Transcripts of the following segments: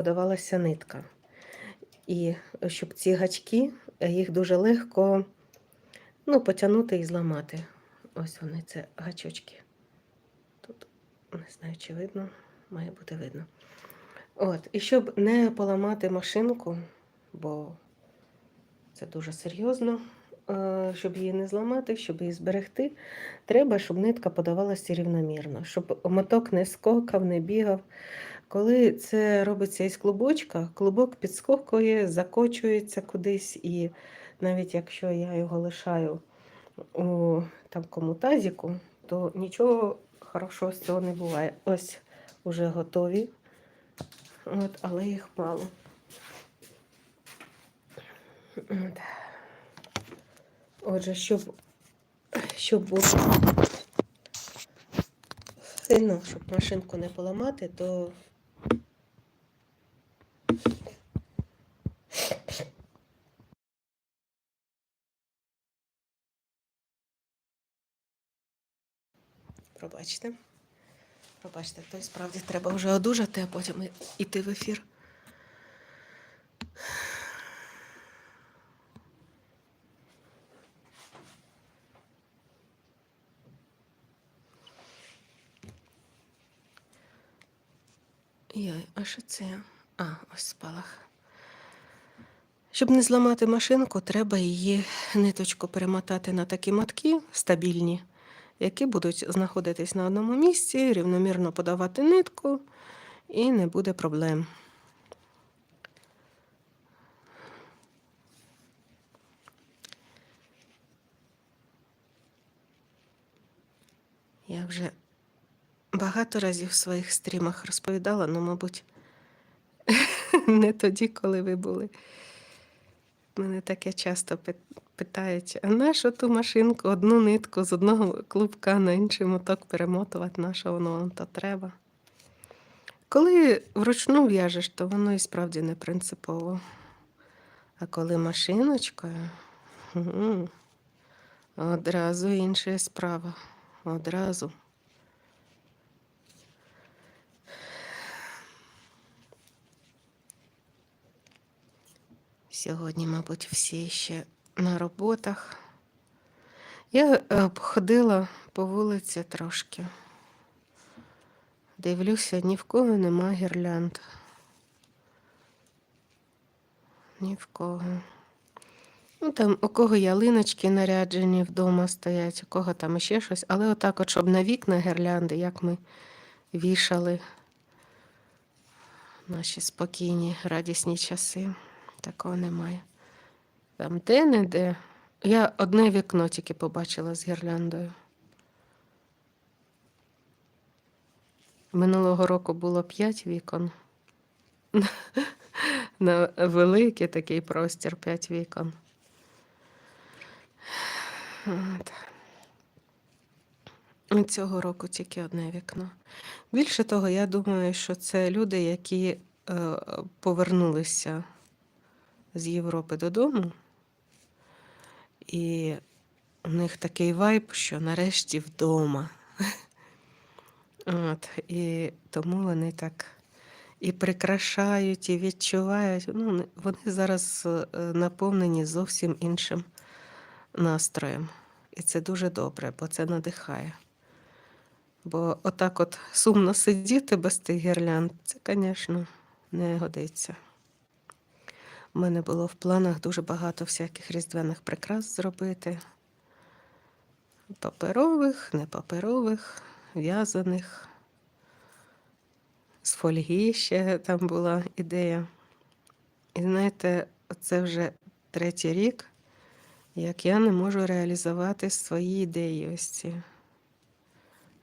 подавалася нитка. І щоб ці гачки, їх дуже легко ну, потягнути і зламати. Ось вони, це гачочки. Тут не знаю, чи видно, має бути видно. От, і щоб не поламати машинку, бо це дуже серйозно, е, щоб її не зламати, щоб її зберегти, треба, щоб нитка подавалася рівномірно, щоб моток не скокав, не бігав. Коли це робиться із клубочка, клубок підскокує, закочується кудись, і навіть якщо я його лишаю у тамкому тазіку, то нічого хорошого з цього не буває. Ось уже готові, От, але їх мало. От. Отже, щоб, щоб було сильно, щоб машинку не поламати, то Пробачте. Пробачте, то справді треба вже одужати, а потім іти в ефір. Яй, а що це? А, ось спалах. Щоб не зламати машинку, треба її ниточку перемотати на такі мотки стабільні, які будуть знаходитись на одному місці, рівномірно подавати нитку, і не буде проблем. Я вже багато разів в своїх стрімах розповідала, але, мабуть, не тоді, коли ви були. Мене таке часто питають, а на що ту машинку, одну нитку з одного клубка на інший моток перемотувати, на що воно вам то треба? Коли вручну в'яжеш, то воно і справді не принципово. А коли машиночкою, одразу інша справа. Одразу. Сьогодні, мабуть, всі ще на роботах. Я е, ходила по вулиці трошки. Дивлюся, ні в кого нема гірлянд. Ні в кого. Ну, там, у кого ялиночки наряджені вдома стоять, у кого там ще щось. Але отак, от, щоб на вікна гірлянди, як ми вішали наші спокійні, радісні часи. Такого немає. Там де-не-де. Я одне вікно тільки побачила з гірляндою. Минулого року було п'ять вікон. На великий такий простір п'ять вікон. От. Цього року тільки одне вікно. Більше того, я думаю, що це люди, які е, повернулися з Європи додому, і у них такий вайб, що нарешті вдома. От, і тому вони так і прикрашають, і відчувають. Ну, вони зараз е, наповнені зовсім іншим настроєм. І це дуже добре, бо це надихає. Бо отак от сумно сидіти без тих гірлянд, це, звісно, не годиться. У мене було в планах дуже багато всяких різдвяних прикрас зробити. Паперових, непаперових, в'язаних. З фольги ще там була ідея. І знаєте, це вже третій рік, як я не можу реалізувати свої ідеї ось ці.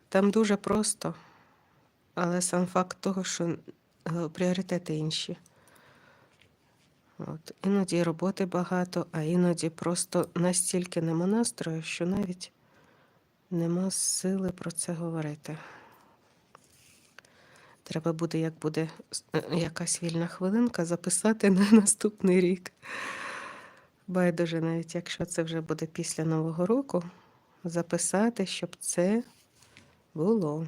Там дуже просто, але сам факт того, що е, пріоритети інші. От. Іноді роботи багато, а іноді просто настільки нема настрою, що навіть нема сили про це говорити. Треба буде, як буде е, якась вільна хвилинка, записати на наступний рік. Байдуже, навіть якщо це вже буде після Нового року, записати, щоб це було.